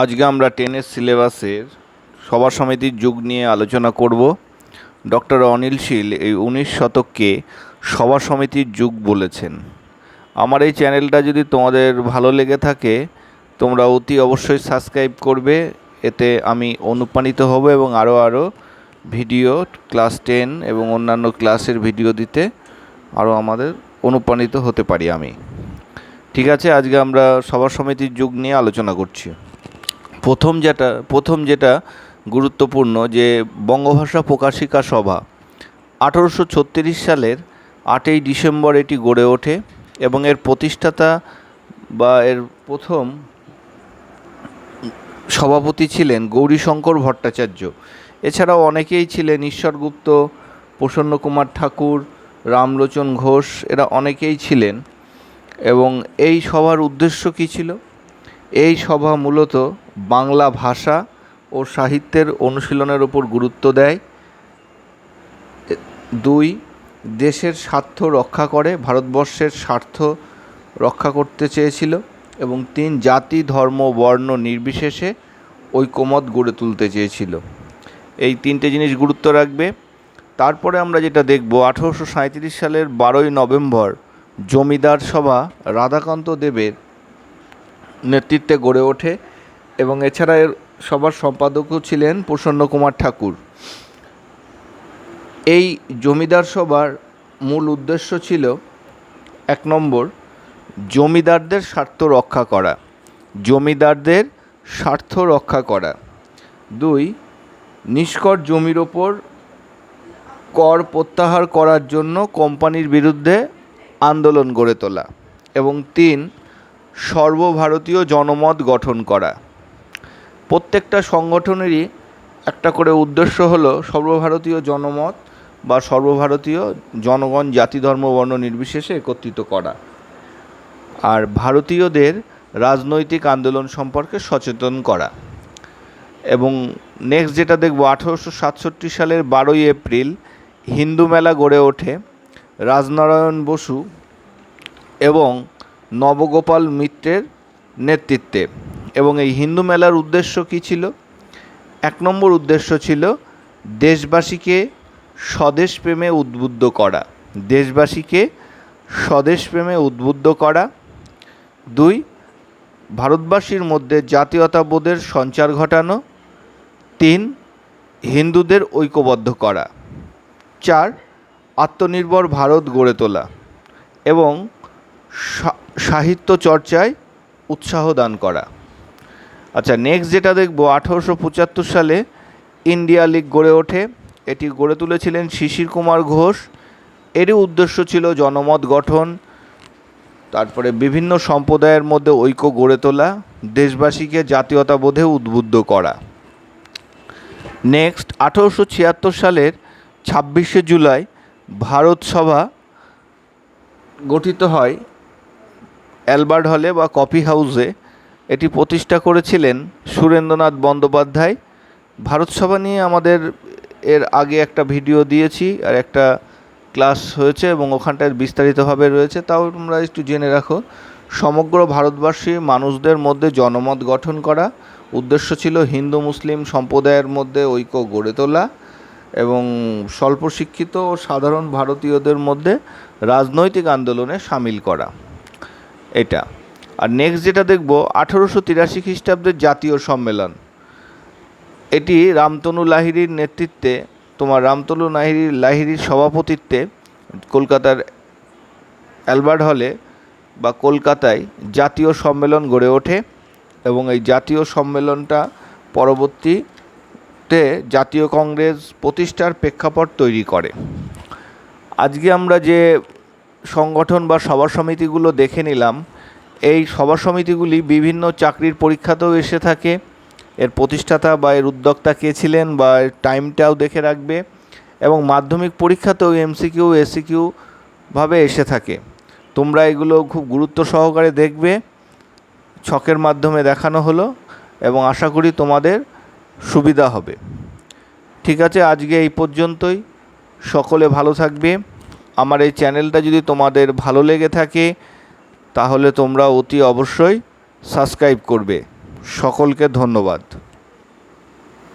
আজকে আমরা টেনের সিলেবাসের সভা সমিতির যুগ নিয়ে আলোচনা করব। ডক্টর অনিল শীল এই উনিশ শতককে সভা সমিতির যুগ বলেছেন। আমার এই চ্যানেলটা যদি তোমাদের ভালো লেগে থাকে, তোমরা অতি অবশ্যই সাবস্ক্রাইব করবে। এতে আমি অনুপ্রাণিত হব এবং আরও আরও ভিডিও, ক্লাস টেন এবং অন্যান্য ক্লাসের ভিডিও দিতে আরও আমাদের অনুপ্রাণিত হতে পারি আমি। ঠিক আছে, আজকে আমরা সভা সমিতির যুগ নিয়ে আলোচনা করছি। প্রথম যেটা প্রথম যেটা গুরুত্বপূর্ণ যে বঙ্গভাষা প্রকাশিকা সভা আঠারোশো সালের আটই ডিসেম্বর এটি গড়ে ওঠে এবং এর প্রতিষ্ঠাতা বা এর প্রথম সভাপতি ছিলেন গৌরীশঙ্কর ভট্টাচার্য। এছাড়াও অনেকেই ছিলেন ঈশ্বরগুপ্ত প্রসন্ন কুমার ঠাকুর, রামলোচন ঘোষ, এরা অনেকেই ছিলেন এবং এই সভার উদ্দেশ্য কী ছিল? এই সভা মূলত বাংলা ভাষা ও সাহিত্যের অনুশীলনের উপর গুরুত্ব দেয়। দুই, দেশের স্বার্থ রক্ষা করে, ভারতবর্ষের স্বার্থ রক্ষা করতে চেয়েছিল। এবং তিন, জাতি, ধর্ম, বর্ণ নির্বিশেষে ঐকমত গড়ে তুলতে চেয়েছিল। এই তিনটে জিনিস গুরুত্ব রাখবে। তারপরে আমরা যেটা দেখব, আঠেরোশো সাঁইত্রিশ সালের বারোই নভেম্বর জমিদার সভা রাধাকান্ত দেবের নেতৃত্বে গড়ে ওঠে। এবং এছাড়া এর সবার সম্পাদকও ছিলেন প্রসন্ন কুমার ঠাকুর। এই জমিদার সভার মূল উদ্দেশ্য ছিল, এক নম্বর, জমিদারদের স্বার্থ রক্ষা করা, জমিদারদের স্বার্থ রক্ষা করা। দুই, নিষ্কর জমির ওপর কর প্রত্যাহার করার জন্য কোম্পানির বিরুদ্ধে আন্দোলন গড়ে তোলা। এবং তিন, সর্বভারতীয় জনমত গঠন করা। প্রত্যেকটা সংগঠনেরই একটা করে উদ্দেশ্য হলো সর্বভারতীয় জনমত বা সর্বভারতীয় জনগণ, জাতি, ধর্ম, বর্ণ নির্বিশেষে একত্রিত করা। আর ভারতীয়দের রাজনৈতিক আন্দোলন সম্পর্কে সচেতন করা। এবং নেক্সট যেটা দেখব, আঠেরোশো সাতষট্টি সালের বারোই এপ্রিল হিন্দু মেলা গড়ে ওঠে রাজনারায়ণ বসু এবং নবগোপাল মিত্রের নেতৃত্বে। এবং এই হিন্দু মেলার উদ্দেশ্য কী ছিল? এক নম্বর উদ্দেশ্য ছিল দেশবাসীকে স্বদেশ প্রেমে উদ্বুদ্ধ করা। দেশবাসীকে স্বদেশ প্রেমে উদ্বুদ্ধ করা। দুই, ভারতবাসীর মধ্যে জাতীয়তাবোধের সঞ্চার ঘটানো। তিন, হিন্দুদের ঐক্যবদ্ধ করা। চার, আত্মনির্ভর ভারত গড়ে তোলা এবং সাহিত্য চর্চায় উৎসাহ দান করা। আচ্ছা নেক্সট যেটা দেখব, আঠারোশো পঁচাত্তর সালে ইন্ডিয়া লীগ গড়ে ওঠে। এটি গড়ে তুলেছিলেন শিশির কুমার ঘোষ। এরই উদ্দেশ্য ছিল জনমত গঠন, তারপরে বিভিন্ন সম্প্রদায়ের মধ্যে ঐক্য গড়ে তোলা, দেশবাসীকে জাতীয়তাবোধে উদ্বুদ্ধ করা। নেক্সট আঠারোশো ছিয়াত্তর সালের ছাব্বিশে জুলাই ভারত সভা গঠিত হয় অ্যালবার্ট হলে বা কফি হাউসে। এটি প্রতিষ্ঠা করেছিলেন সুরেন্দ্রনাথ বন্দ্যোপাধ্যায়। ভারতসভা নিয়ে আমাদের এর আগে একটা ভিডিও দিয়েছি আর একটা ক্লাস হয়েছে এবং ওখানটায় বিস্তারিতভাবে রয়েছে। তাও তোমরা একটু জেনে রাখো, সমগ্র ভারতবর্ষী মানুষদের মধ্যে জনমত গঠন করা, উদ্দেশ্য ছিল হিন্দু মুসলিম সম্প্রদায়ের মধ্যে ঐক্য গড়ে তোলা এবং স্বল্প শিক্ষিত ও সাধারণ ভারতীয়দের মধ্যে রাজনৈতিক আন্দোলনে সামিল করা। এটা। আর নেক্সট যেটা দেখব, আঠেরোশো তিরাশি খ্রিস্টাব্দের জাতীয় সম্মেলন। এটি রামতনু লাহিড়ির নেতৃত্বে, তোমার রামতনু লাহিড়ির লাহিড়ির সভাপতিত্বে কলকাতার অ্যালবার্ট হলে বা কলকাতায় জাতীয় সম্মেলন গড়ে ওঠে এবং এই জাতীয় সম্মেলনটা পরবর্তীতে জাতীয় কংগ্রেস প্রতিষ্ঠার প্রেক্ষাপট তৈরি করে। আজকে আমরা যে সংগঠন বা সভা সমিতিগুলো দেখে নিলাম এই সভা সমিতিগুলি বিভিন্ন চাকরির পরীক্ষাতেও এসে থাকে। এর প্রতিষ্ঠাতা বা এর উদ্যোক্তা কে ছিলেন বা এর টাইমটাও দেখে রাখবে এবং মাধ্যমিক পরীক্ষাতেও এমসিকিউ এসিকিউ ভাবে এসে থাকে। তোমরা এগুলো খুব গুরুত্ব সহকারে দেখবে, ছকের মাধ্যমে দেখানো হলো এবং আশা করি তোমাদের সুবিধা হবে। ঠিক আছে, আজকে এই পর্যন্তই। সকলে ভালো থাকবে। আমার এই চ্যানেলটা যদি তোমাদের ভালো লেগে থাকে তাহলে তোমরা অতি অবশ্যই সাবস্ক্রাইব করবে। সকলকে ধন্যবাদ।